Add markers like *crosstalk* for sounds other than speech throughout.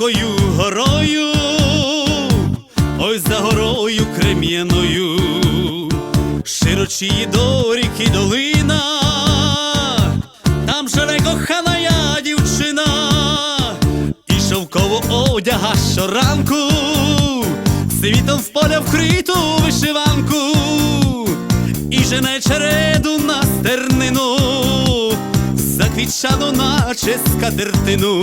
високою горою, ой за горою крем'яною, широчі до ріки долина, там живе кохана я дівчина, і шовково одяга щоранку, світом в поля вкриту вишиванку, і жене череду на стернину, заквітчану наче скатертину.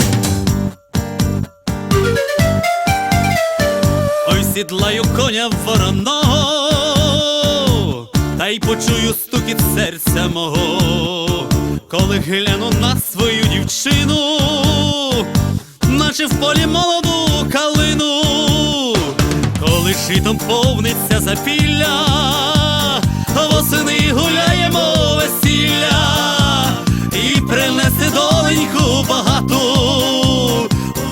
Сідлаю коня вороного, та й почую стукіт серця мого, коли гляну на свою дівчину, наче в полі молоду калину, коли шитом повниться запілля, восени гуляємо весілля і принесе доленьку багату,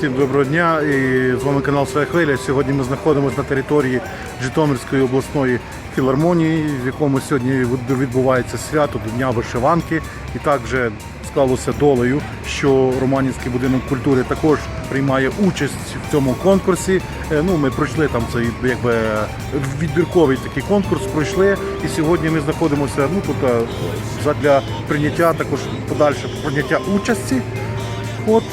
Всім доброго дня і з вами канал Своя Хвиля. Сьогодні ми знаходимося на території Житомирської обласної філармонії, в якому сьогодні відбувається свято до Дня вишиванки. І так вже склалося долею, що Романівський будинок культури також приймає участь в цьому конкурсі. Е, Ну, ми пройшли там цей якби відбірковий такий конкурс. Пройшли, і сьогодні ми знаходимося ну тут е, задля прийняття також подальше прийняття участі. От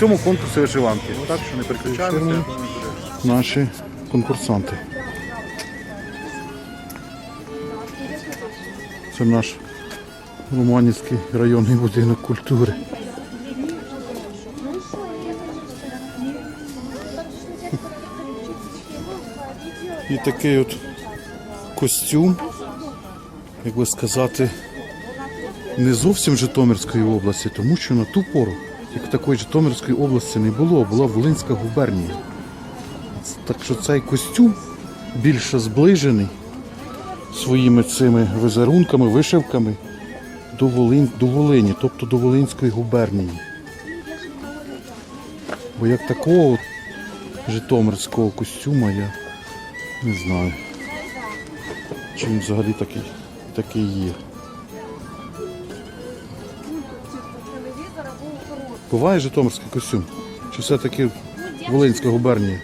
цьому конкурсі вишиванки. Так що не переключаємося. Наші конкурсанти. Це наш Романівський районний будинок культури. І такий от костюм, як би сказати, не зовсім Житомирської області, тому що на ту пору, як такої Житомирської області не було, була Волинська губернія. Так що цей костюм більше зближений своїми цими візерунками, вишивками до, Волинь, до Волині, тобто до Волинської губернії. Бо як такого Житомирського костюма я не знаю. Чи він взагалі такий, такий є. Буває Житомирський костюм? Чи все-таки Волинська губернія?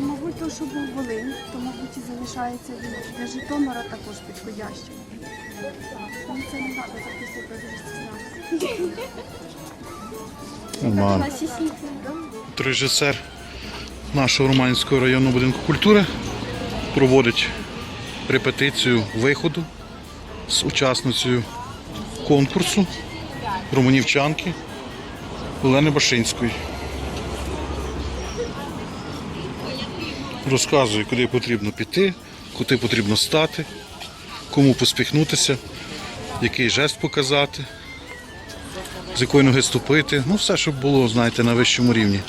Мабуть, то, що був Волинь, то, мабуть, і залишається він для Житомира також підходящим. Ну, це не треба записувати дуже Нормально. От Режисер нашого Романського районного будинку культури проводить репетицію виходу з учасницею конкурсу романівчанки Олени Башинської. Розказує, куди потрібно піти, куди потрібно стати, кому поспіхнутися, який жест показати з якої ноги ступити. Ну, все, щоб було, знаєте, на вищому рівні.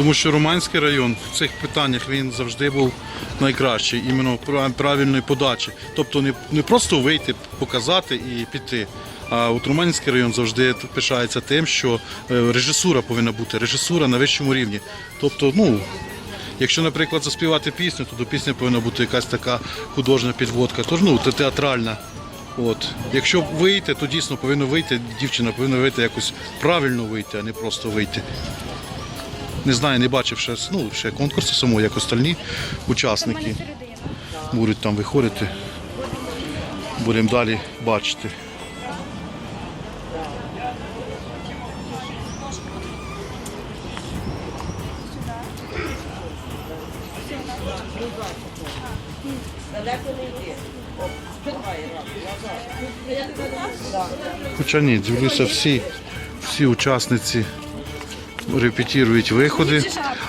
Тому що Романський район в цих питаннях він завжди був найкращий, іменно правильної подачі. Тобто не, не просто вийти, показати і піти. А от Романський район завжди пишається тим, що е, режисура повинна бути, режисура на вищому рівні. Тобто, ну, Якщо, наприклад, заспівати пісню, то до пісні повинна бути якась така художня підводка, тож ну, те- театральна. От. Якщо вийти, то дійсно повинно вийти, дівчина повинна вийти якось правильно вийти, а не просто вийти. Не знаю, не бачив ще, ну, ще конкурсу самого, як остальні учасники будуть там виходити. Будемо далі бачити. Хоча ні, дивлюся, всі, всі учасниці репетирують виходи,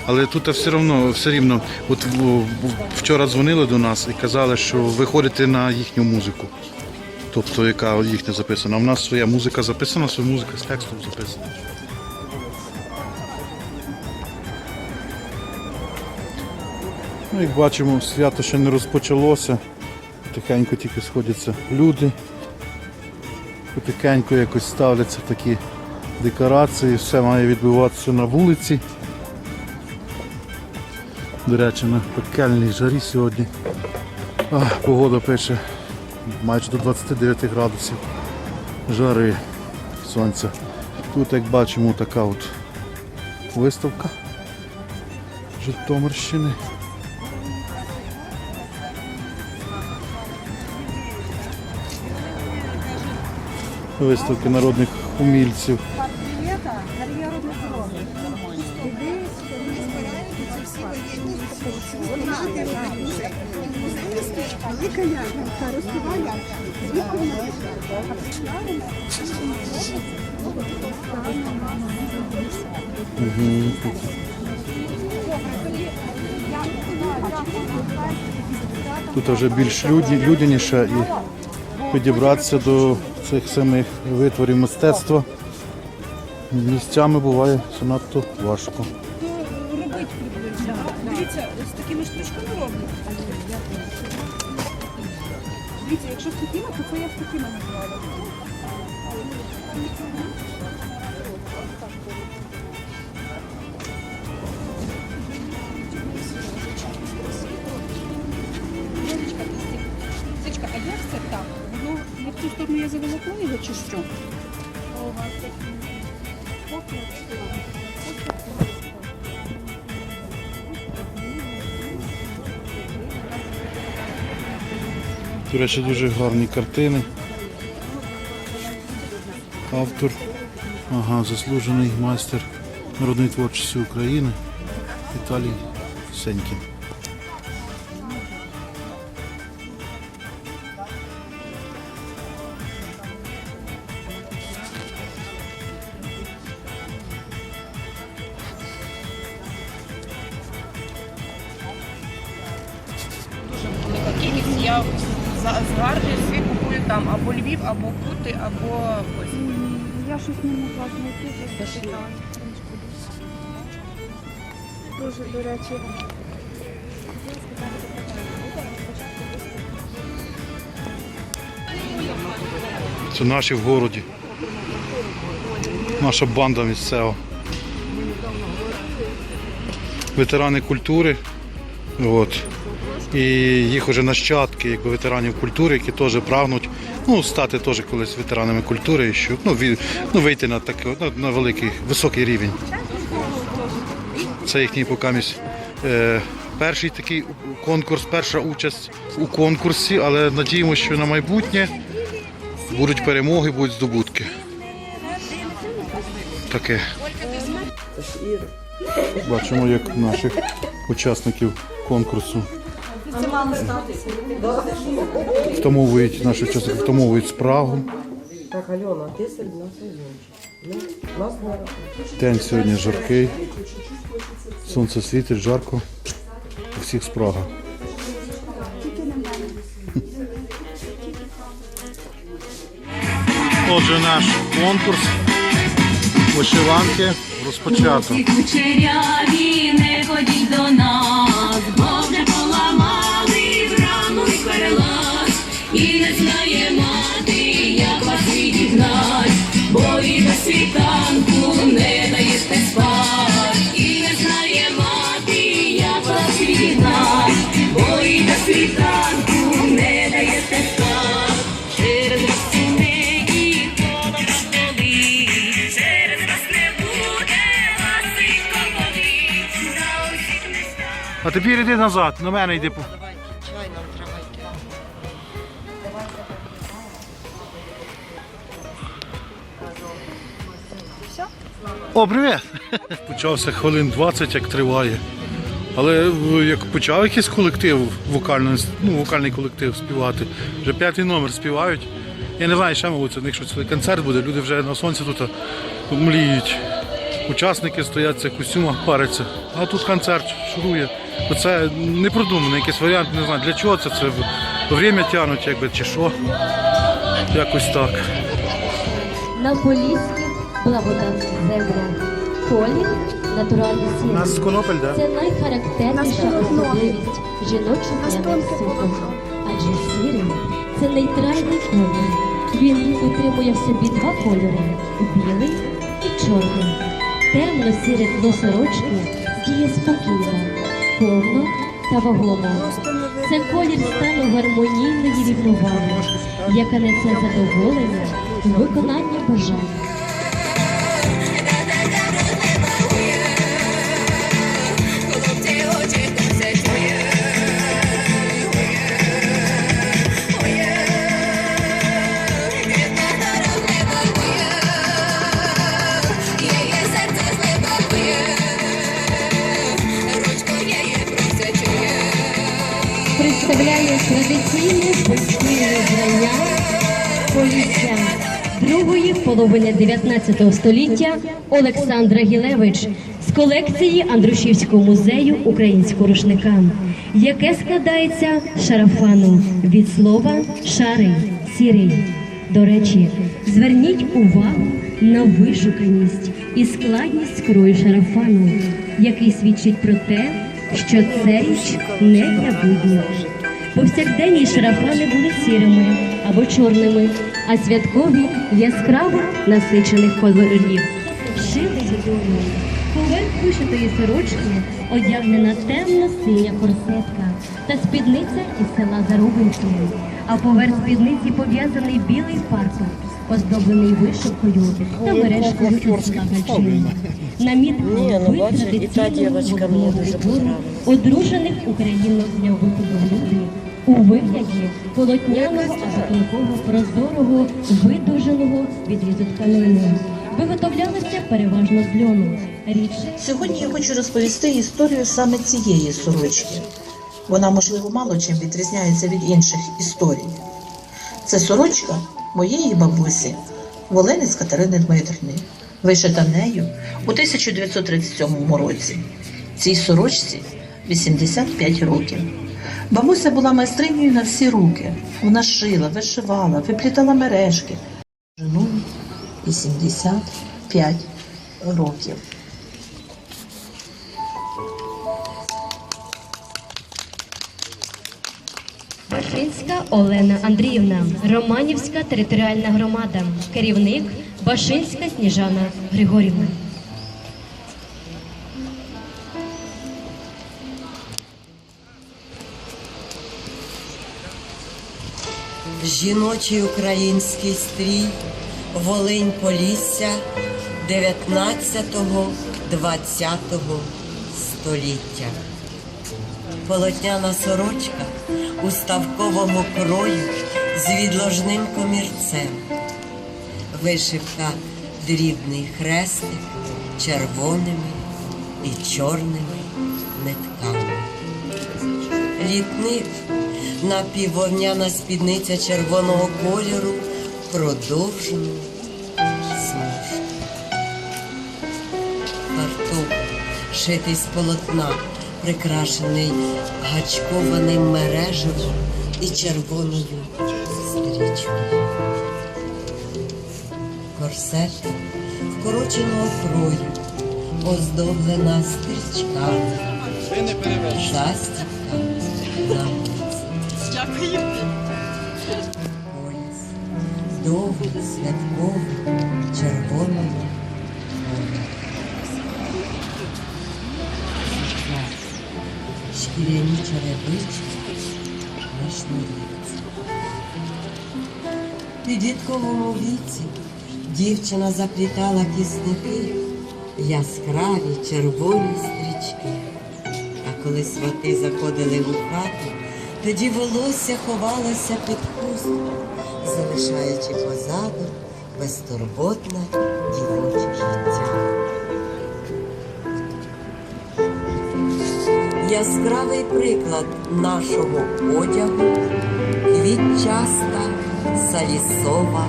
але тут все одно, все рівно, от вчора дзвонили до нас і казали, що виходите на їхню музику. Тобто, яка їхня записана. У нас своя музика записана, своя музика з текстом записана. Ну, як бачимо, свято ще не розпочалося. Тихенько тільки сходяться люди. Потихеньку якось ставляться такі декорації, все має відбуватися на вулиці. До речі, на пекельній жарі сьогодні. Ах, погода пише майже до 29 градусів жари сонця. Тут, як бачимо, така от виставка Житомирщини. Виставки народних умільців. Тут вже більш людяніше і підібратися до цих самих витворів мистецтва. Місцями буває занадто важко. Дивіться, такими штучками роблять. Дивіться, якщо з такими, то це я з такими називала. Сичка, а як це так? Воно не в ту сторону я заволокла його чи що? До речі, дуже гарні картини. Автор, ага, заслужений майстер народної творчості України Віталій Сенькін. Щось не могла знайти. щось таке. Дуже, до речі, Це наші в городі. Наша банда місцева. Ветерани культури. От. І їх уже нащадки, якби ветеранів культури, які теж прагнуть ну, стати теж колись ветеранами культури, щоб ну, від, ну, вийти на такий на, на великий, високий рівень. Це їхній покамість. Е, перший такий конкурс, перша участь у конкурсі, але надіємося, що на майбутнє будуть перемоги, будуть здобутки. Таке. Бачимо, як наших учасників конкурсу втомовують, наші учасники втомовують справу. Так, Альона, ти серед нас нас День сьогодні жаркий. Сонце світить, жарко. У всіх спрага. Отже, наш конкурс вишиванки розпочато. Кучеряві, не ходіть до нас, А тепер йди назад, на мене йди. по- Давайте, чай нам треба йти. О, привіт! Почався хвилин 20, як триває. Але як почав якийсь колектив, вокальний, ну, вокальний колектив співати, вже п'ятий номер співають. Я не знаю, ще, мабуть, у них щось концерт буде, люди вже на сонці тут мліють. Учасники стоять в цих костюмах, паряться. А тут концерт шурує. Оце не продуманий якийсь варіант, не знаю, для чого це. Це время тягнуть, якби, чи що. Якось так. на поліських благодатних землях. Колір натуральний сірий. з Конопель, так? Це найхарактерніша особливість жіночого Нас полотно. Адже сірий це нейтральний колір. Він утримує в собі два кольори білий і чорний. Темно-сіре тло сорочки діє спокійно, повно та вагомо. Це колір стану гармонійної рівноваги, яка несе задоволення виконання виконанні бажань. Представляє традиційне постільне вбрання полісся другої половини 19 століття Олександра Гілевич з колекції Андрушівського музею українського рушника, яке складається шарафану від слова шарий, сірий. До речі, зверніть увагу на вишуканість і складність крою шарафану, який свідчить про те, що це річ не для буднів. Повсякденні шарафани були сірими або чорними, а святкові яскраво насичених кольорів. Шили відомо. Поверх вишитої сорочки одягнена темно-синя корсетка та спідниця із села Зарубинки. А поверх спідниці пов'язаний білий фартук, оздоблений вишивкою та мережкою із гальчини. Намітили Ні, ну, вид традиційного понравилась. одружених україно-для виходу люди у вигляді полотняного або тонкого прозорого видовженого відрізу тканини. Виготовлялися переважно з льону. Сьогодні я хочу розповісти історію саме цієї сорочки. Вона, можливо, мало чим відрізняється від інших історій. Це сорочка моєї бабусі Волинець Катерини Дмитрівни, вишита нею у 1937 році. Цій сорочці 85 років. Бабуся була майстринею на всі руки. Вона шила, вишивала, виплітала мережки. Жену 85 років. Башинська Олена Андріївна, Романівська територіальна громада, керівник Башинська Сніжана Григорівна. Жіночий український стрій, Волинь Полісся 19-20 століття. Полотняна сорочка уставкового крою з відложним комірцем. Вишивка дрібний хрестик червоними і чорними нитками. Літник напіввовняна спідниця червоного кольору продовженою смужкою. Фартук, шитий з полотна, прикрашений гачкованим мережевом і червоною стрічкою. Корсетка вкороченого крою, оздоблена стрічками, застібка довгий, святковий, червоний. Шкіряні черевички на шнурівці. Підлітковому віці дівчина заплітала кисники, яскраві червоні стрічки, а коли свати заходили у хату, тоді волосся ховалося під хустку, залишаючи позаду безтурботне дівоче життя. Яскравий приклад нашого одягу квітчаста салісова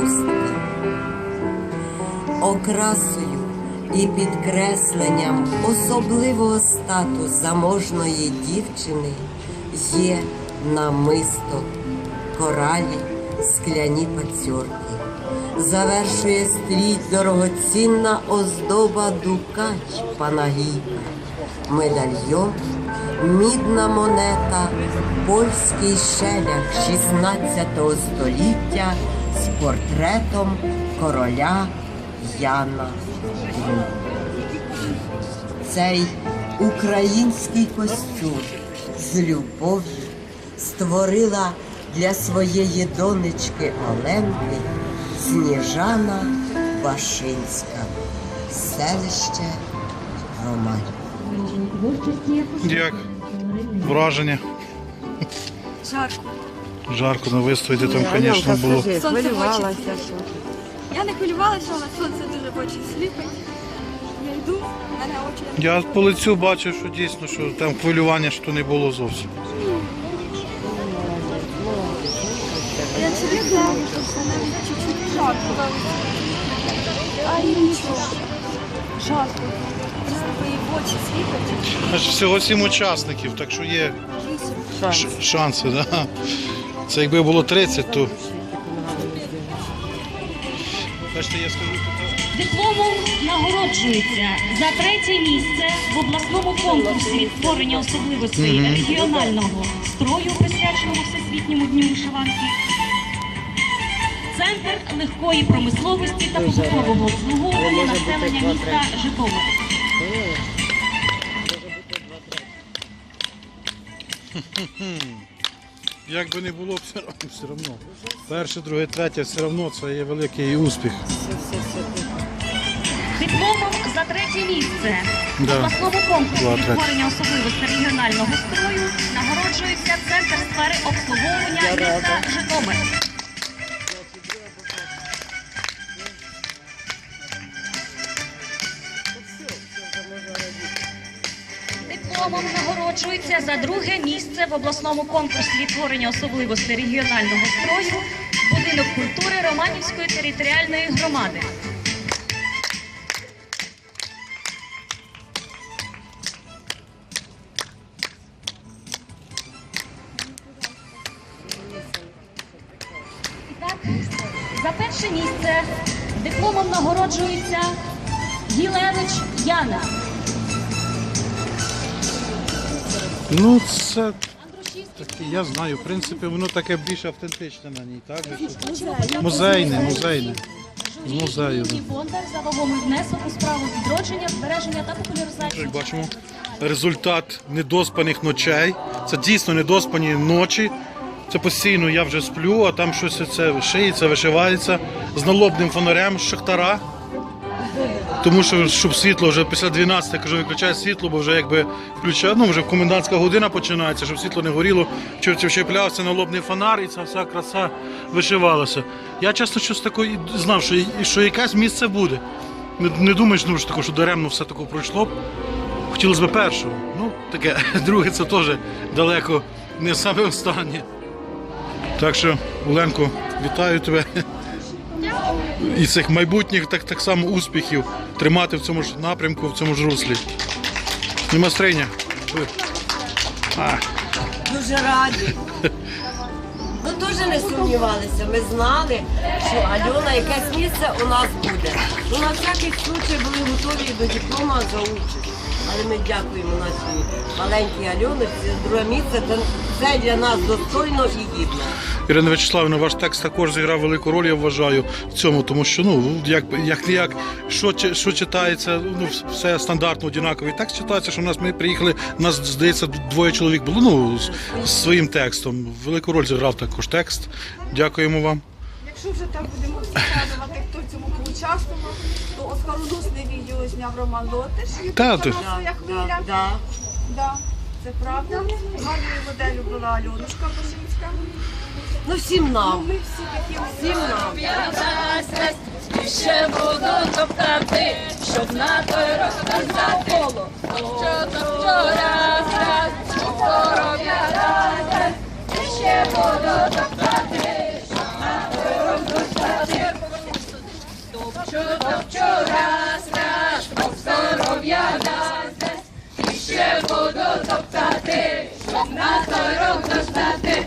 хустка. Окрасою і підкресленням особливого стату заможної дівчини є намисто, коралі, скляні пацьорки. Завершує стрій дорогоцінна оздоба дукач панагійка, медальйон, мідна монета, польський шелях 16 століття з портретом короля Яна. Цей український костюм з любов'ю створила для своєї донечки Оленки Сніжана Башинська, селище Романь. Як? Враження. Жарко. Жарко на виставі, там, звісно, було. Сонце Хвилювалася. Я не хвилювалася, але сонце дуже в очі сліпить. Я йду, мене очі. Я по лицю бачив, що дійсно, що там хвилювання що не було зовсім. Навіть чуть-чуть жарко. А і нічого. Жарко. Твої очі всього сім учасників, так що є ш- шанси. Да? Це якби було 30, то. Бачите, я скажу тут. Дипломом нагороджується за третє місце в обласному конкурсі створення особливостей регіонального строю, присвяченому Всесвітньому дню вишиванки. Центр легкої промисловості та побутового обслуговування населення міста Житомир. Як би не було, все одно. Все одно. Перше, друге, третє, все одно це є великий успіх. Дипломом за третє місце в Да. обласному конкурсі Була третя. створення особливостей регіонального строю нагороджується Центр сфери обслуговування міста Житомир. Дипломом нагороджується за друге місце в обласному конкурсі відтворення особливостей регіонального строю будинок культури Романівської територіальної громади. За перше місце дипломом нагороджується Гілевич Яна. Ну, це таке, я знаю. В принципі, воно таке більш автентичне на ній, так? же, Музейне, музейне. З музею, Юрій Бондар за вагомий внесок у справу відродження, збереження та популяризації. Як бачимо, результат недоспаних ночей. Це дійсно недоспані ночі. Це постійно я вже сплю, а там щось це шиється, вишивається з налобним фонарем з шахтара. Тому що щоб світло вже після 12 кажу, виключай світло, бо вже якби включає, ну вже комендантська година починається, щоб світло не горіло, чи чи вчеплявся налобний фонар, і ця вся краса вишивалася. Я чесно щось такої знав, що, що якесь місце буде. Не, не думаєш, ну, що, тако, що даремно все таке пройшло. Хотілося б першого. Ну, таке, *laughs* друге це теж далеко не саме останнє. Так що, Оленко, вітаю тебе. І цих майбутніх так, так само успіхів тримати в цьому ж напрямку, в цьому ж руслі. Нема стриня. Дуже раді. Ну дуже не сумнівалися. Ми знали, що Альона якесь місце у нас буде. Ну на всякий случай були готові до диплома за участь. Але ми дякуємо нашій маленькій Альоночці. Друге місце це- це для нас достойно і гідно. Ірина Вячеславівна, ваш текст також зіграв велику роль, я вважаю, в цьому, тому що ну як як не як що, що читається, ну все стандартно однаковий текст читається, що в нас ми приїхали, у нас здається двоє чоловік було ну з, з своїм текстом. Велику роль зіграв також текст. Дякуємо вам. Якщо вже так будемо згадувати, хто в цьому поучаствував, то оскароносне відео зняв Роман Лотиш. Та, ти- Своя Да, хвиля. да. Да, це правда. Гарною моделлю була Альонушка Бошинська. Ну всім нам. Ми всі такі Всім нам. Ще буду топтати, щоб на той розказати, що то вчора раз, здоров'я раз, ще буду топтати, щоб на той розказати, топчу, топчу раз, раз, бо здоров'я дасть, і ще буду топтати, на той розказати,